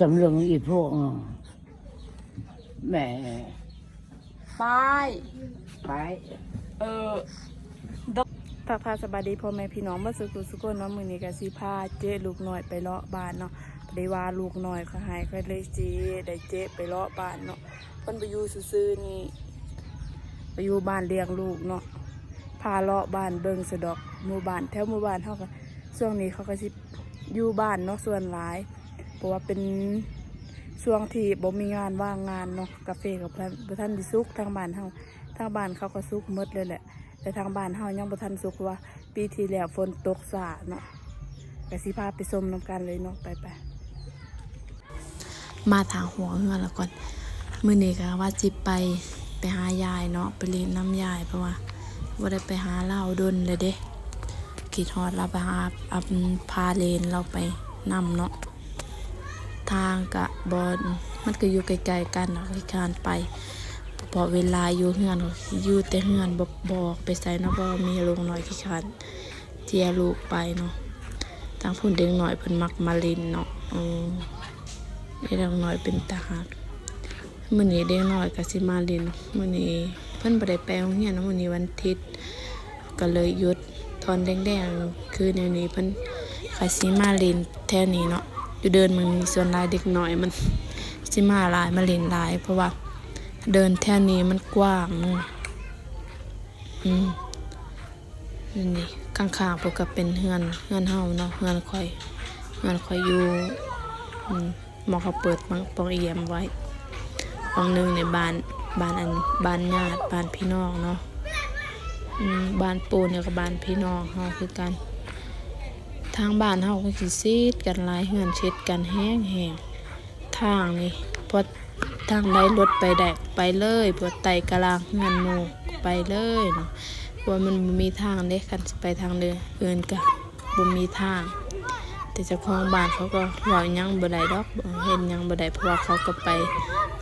ตำลึงอีพวกอะแหม่ป้ายไปเออทักทายสบายดีพ่อแม่พี่น้องเมื่อสุกุสุกนเนาะมื้อนี้ก็สิพาเจ๊ลูกน้อยไปเลาะบ้านเนาะพอได้ว่าลูกน้อยเขาหายก็เลยเจ๊ได้เจ๊ไปเลาะบ้านเนาะเพิ่นไปอยู่ซื่อๆนี่ไปอยู่บ้านเลี้ยงลูกเนาะพาเลาะบ้านเบิ่งสะดอกหมู่บ้านแถวหมู่บ้านเฮาก็ช่วงนี้เขาก็สิอยู่บ้านเนาะส่วนหลายเพ ราะว่าเป็นช่วงที่บ่มีงานว่างงานเนาะกาแฟกับเพิ่นบ่ทันได้สุกทางบ้านเฮาทางบ้านเขาก็สุกหมดเลยแหละ แต่ทางบ้านเฮายังบ่ทันสุกว่า ปีที่แล้วฝนตกสาเนาะก็สิพาไปชมนํกันเลยเนาะไปไปมาทางหัวเฮือนแล้วก่อนมื้อนี้ก็ว่าสิไปไปหายายเนาะไปเล่นน้ำยายเพราะว่าบ่ได้ไปหาเราดนเลยเด้คิดฮอดเราไปหาอับพาเลนเราไปนำเนาะ ทางกะบอนมันก็อยู่ไกลๆกันเนาะที่การไปพอเวลาอยู่เฮือนอยู่แต่เฮือนบอกบอกไปใส่นะบ่มีลูกน้อยขี้คันเจียลูกไปเนาะทางพุ่นเด็กน้อยเพิ่นมักมาลินเนาะอืมเด็กน้อยเป็นตาหักมื้อนี้เด็กน้อยก็สิมาลินมื้อนี้เพิ่นบ่ได้ไปโรงเรียนเมื้อนี้วันอาทิตย์ก็เลยหยุดตอนแดงๆคือแนวนี้เพิ่นก็สิมาลินแถวนี้เนาะ อยู่เดินมันมีส่วนลายเด็กหน้อยมันสิมาลายมาเล่นลาย เพราะว่า เดินแถวนี้มันกว้างอะอืมนี่ข้างๆพวกก็เป็นเฮือนเฮือนเฮาเนาะเฮือนคอยเฮือนคอยอยู่อืมหมองเขาเปิดปังปองเอี่ยมไว้ปองหนึงในบ้านบ้านอันบ้านญาติบ้านพี่น้องเนาะอืมบ้านปูเนี่ยกับบ้านพี่น้องเฮาคือกัน ทางบ้านเฮาก็สิซีดกันหลายเฮือนเช็ดกันแห้งๆทางนี่พอทางใดรถไปแดกไปเลยปวดไตกะลางเงินหมูไปเลยเนาะว่ามันมีทางเด้คันไปทางเดินอื่นก็บ่มีทาง แต่เจ้าของบ้านเขาก็เว้ายังบ่ได้ดอกเห็นยังบ่ได้เพราะว่าเขาก็ไป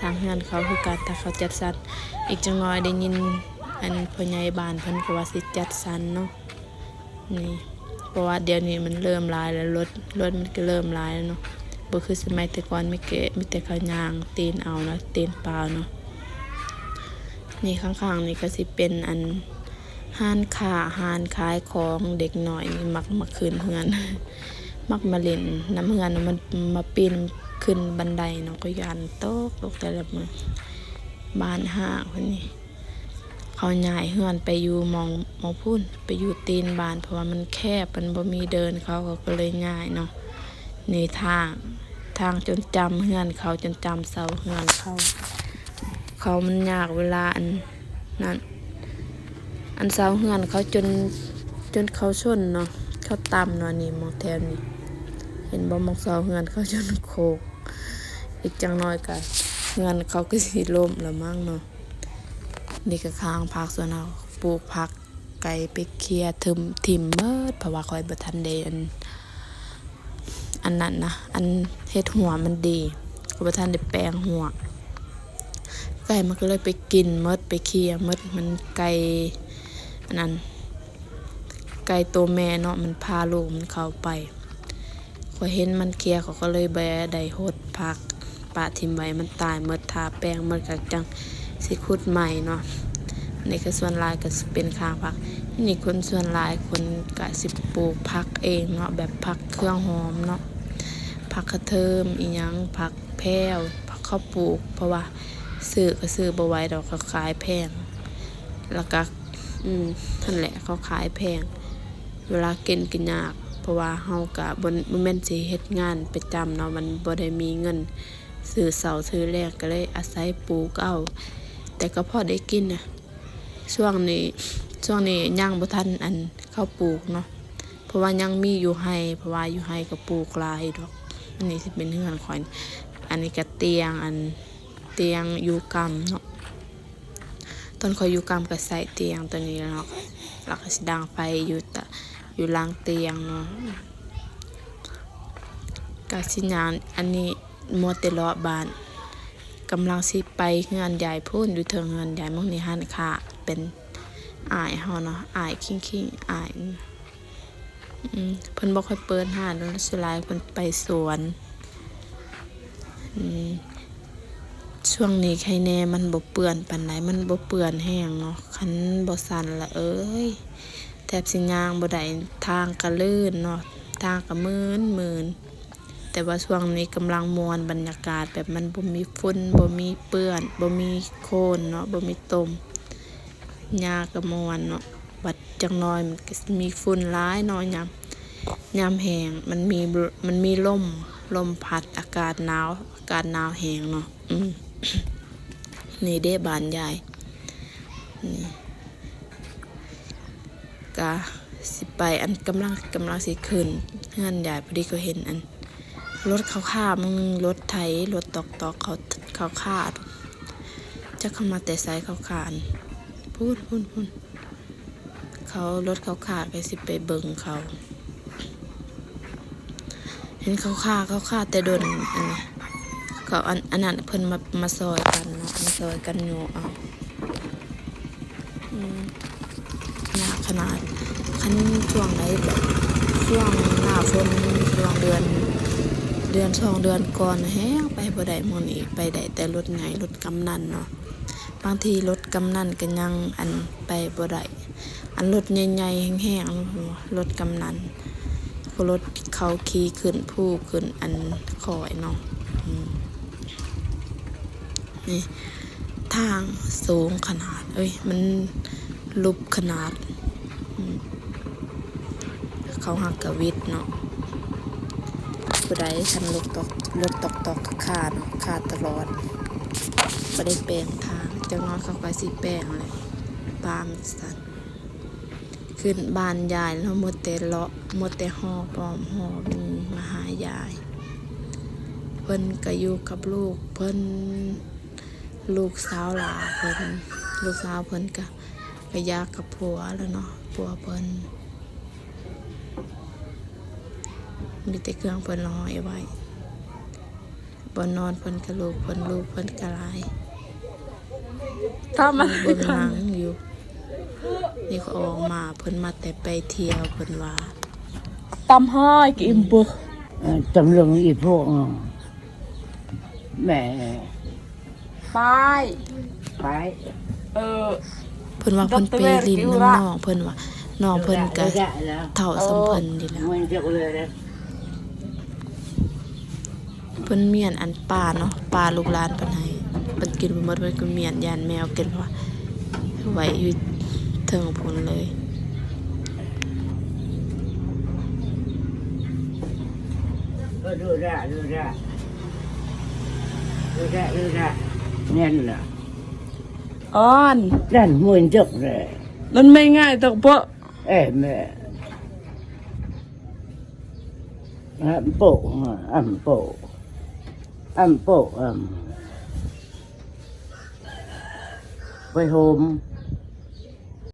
ทางเฮือนเขาคือกันถ้าเขาจัดสรรอีกจังน้อยได้ยินอันพ่อใหญ่บ้านเพิ่นก็ว่าสิจัดสรรเนาะนี่ เพราะว่าเดี๋ยวนี้มันเริ่มลายแล้วรถรถมันก็เริ่มลายแล้วเนาะบ่คือสมัยแต่ก่อนไม่เกะมีแต่ขายางตีนเอานะตีนเปล่าเนาะนี่ข้างๆนี่ก็สิเป็นอันห้านค้าห้านขายของเด็กหน่อยนี่มักมาขึ้นเฮือนมักมาเล่นน้ำเฮือนมันมาปีนขึ้นบันไดเนาะก็ยันโตกตกแต่ละมือบ้านห้างคนนี้ เขาย้ายเฮือนไปอยู่มองหมองพุ่นไปอยู่ตีนบาน เพราะว่ามันแคบมันบ่มีเดินเขาก็เลยย้ายเนาะนี่ทางทางจนจำเฮือนเขาจนจำเสาเฮือนเขา เขามันยากเวลาอันนั้นอันเสาเฮือนเขาจนจนเขาชนเนาะเขาตำเนาะนี่มองแถวนี้เห็นบ่มองเสาเฮือนเขาจนโคกอีกจังน้อยก็เฮือนเขาก็สิล่มละมั้งเนาะ นี่ก็ค้างพักส่วนเอาปลูกผักไก่ไปเคลียทึมทิมเมิดเพราะว่าคอยบทันได้อันอันนั้นนะอันเฮ็ดหัวมันดีกบทันได้แปลงหัว ไก่มันก็เลยไปกินหมดไปเคลียร์หมดมันไก่อันนั้นไก่ตัวแม่เนาะมันพาลูกมันเข้าไปก็เห็นมันเคลียเขาก็เลยแบได้โหดพักปะทิมไว้มันตายหมดทาแป้งหมดก็จัง สิขุดใหม่เนาะนี่ก็ส่วนลายก็สิเป็นข้างผักนี่คนส่วนลายคนก็สิปลูกผักเองเนาะแบบผักเครื่องหอมเนาะผักกระเทิมอีหยังผักแพรวผักข้าวปลูก เพราะว่าซื้อก็ซื้อบ่ไหว้ดอกเขาขายแพงแล้วก็อืมนั่นแหละเขาขายแพง เวลากินกินยาก เพราะว่าเฮาก็บ่บ่แม่นสิเฮ็ดงานประจำเนาะมันบ่ได้มีเงินซื้อเสาซื้อแรกก็เลยอาศัยปลูกเอา แต่ก็พอได้กินน่ะช่วงนี้ช่วงนี้ยังบ่ทันอันเข้าวปลูกเนาะเพราะว่ายังมีอยู่ให้เพราะว่าอยู่ให้ก็ปลูกลายดอกอันนี้สิเป็นเฮือนขอยอันนี้ก็เตียงอันเตียงอยู่กรรมเนาะตอนคอยอยู่กรรมก็ใส่เตียงตัวนี้เนาะแล้วก็สิดังไฟอยู่ตะอยู่หล่างเตียงเนาะกาสิญานอันนี้มัวแต่เลาะบ้าน กำลังสิไปเฮือนใหญ่พูนอยู่เทิงเฮือนใหญ่หมองนี้หันค่ะ เป็นอายเฮาเนาะอายคิงคิงๆอายเพิ่นบ่ค่อยเปิดหานเนสุดท้ายเพิ่นไปสวนช่วงนี้ใครแน่มันบ่เปื้อนปานใดมันบ่เปื้อนแห้งเนาะคันบ่สั่นละเอ้ยแทบสิย่างบ่ได้ทางก็ลื่นเนาะทางก็มืนมืน แต่ว่าช่วงนี้กำลังมวนบรรยากาศแบบมันบ่มีฝุ่นบ่มีเปื้อนบ่มีโคลนเนาะบ่มีตมหญ้าก็มวนเนาะบัดจังน้อยมันก็มีฝุ่นหลายเนาะยามยามแห้งมันมีมันมีลมลมพัดอากาศหนาวอากาศหนาวแห้งเนาะอืมนี่เด้บานใหญ่นี่กะสิไปอันกำลังกำลังสิขึ้นเฮือนใหญ่พอดีก็เห็นอัน รถเขาฆ่ามึงรถไถรถตอกตอกเขาเขาฆ่าจะเข้ามาแต่ไซเขาขานพูดพูดพูดเขารถเขาฆ่าไปสิไปเบิงเขา เห็นเขาฆ่าเขาฆ่าแต่โดนอันนี้ก็อันอันนั้นเพิ่นมามาซอยกันเนาะมาซอยกันอยู่เอาอืมยาขนาดคันช่วงไหนแบบช่วงหน้าฝนช่วงเดือน เดือนสองเดือนก่อนแฮงไปบ่ได้มื้นี้ไปได้แต่รถไงรถกำนันเนาะบางทีรถกำนันก็ยังอันไปบ่ได้อันรถใหญ่ๆแห้งๆรถกำนันก็รถเขาขี่ขึ้นผู้ขึ้นอันคอยเนาะนี่ทางสูงขนาด เอ้ย มันลุบขนาด เขาหักกะวิดเนาะ ผู้ใดฉันรถตกรถตกตกขาดขาดตลอดไม่ได้แปลงทางจังน้อยเขาก็สิแปลงเลยปามสันขึ้นบ้านยายแล้วหมดแต่เลาะหมดแต่หอปลอมหอมีมาหายาย เพิ่นก็อยู่กับลูกเพิ่นลูกสาวหลาเพิ่นลูกสาวเพิ่นก็ไปยากกับผัวแล้วเนาะผัวเพิ่น มีแต่เครื่องเพิ่นลอยไว้บนนอนเพิ่นกับลูกเพิ่นลูกเพิ่นก็หลายทำอะไรเบิ่งหนังอยู่นี่เขาออกมาเพิ่นมาแต่ไปเที่ยวเพิ่นว่าตำห้อยกิมบุกเอ่อตำรวจอีพวกอะแหม่ไปไปเออเพิ่นว่าเพิ่นไปลินน้ำน้องเพิ่นว่าน้องเพิ่นก็ได้แล้วเท่าสำเพิ่นดีแล้วมันจะ เลยนะเพิ่นเมียนอันป่าเนาะป่าลูกหลานเพิ่นให้เพิ่นกินบ่หมดเพิ่นก็เมียนยานแมวกินเพราะว่าไว้อยู่เทิงพุ่นเลยก็ดูได้ดูได้ดูได้ดูได้แน่นน่ะอ่อนนั่นมวนจกเลยมันไม่ง่ายตกเพราะเอ้ยแม่อ่ำโปะอะอ่ำโปะ อันโปะอ่ำไปโฮม